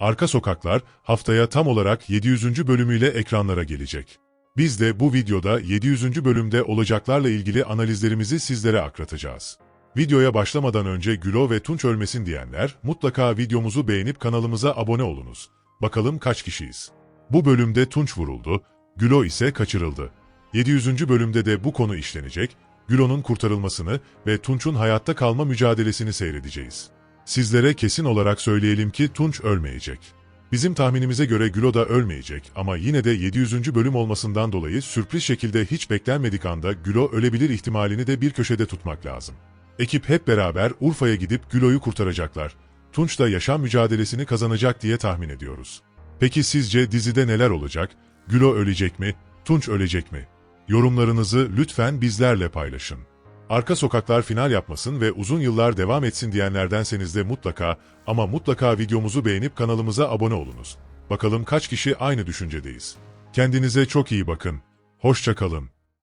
Arka Sokaklar haftaya tam olarak 700. bölümüyle ekranlara gelecek. Biz de bu videoda 700. bölümde olacaklarla ilgili analizlerimizi sizlere akratacağız. Videoya başlamadan önce Gülo ve Tunç ölmesin diyenler mutlaka videomuzu beğenip kanalımıza abone olunuz. Bakalım kaç kişiyiz? Bu bölümde Tunç vuruldu, Gülo ise kaçırıldı. 700. bölümde de bu konu işlenecek, Gülo'nun kurtarılmasını ve Tunç'un hayatta kalma mücadelesini seyredeceğiz. Sizlere kesin olarak söyleyelim ki Tunç ölmeyecek. Bizim tahminimize göre Gülo da ölmeyecek ama yine de 700. bölüm olmasından dolayı sürpriz şekilde hiç beklenmedik anda Gülo ölebilir ihtimalini de bir köşede tutmak lazım. Ekip hep beraber Urfa'ya gidip Gülo'yu kurtaracaklar. Tunç da yaşam mücadelesini kazanacak diye tahmin ediyoruz. Peki sizce dizide neler olacak? Gülo ölecek mi? Tunç ölecek mi? Yorumlarınızı lütfen bizlerle paylaşın. Arka Sokaklar final yapmasın ve uzun yıllar devam etsin diyenlerdenseniz de mutlaka ama mutlaka videomuzu beğenip kanalımıza abone olunuz. Bakalım kaç kişi aynı düşüncedeyiz. Kendinize çok iyi bakın. Hoşça kalın.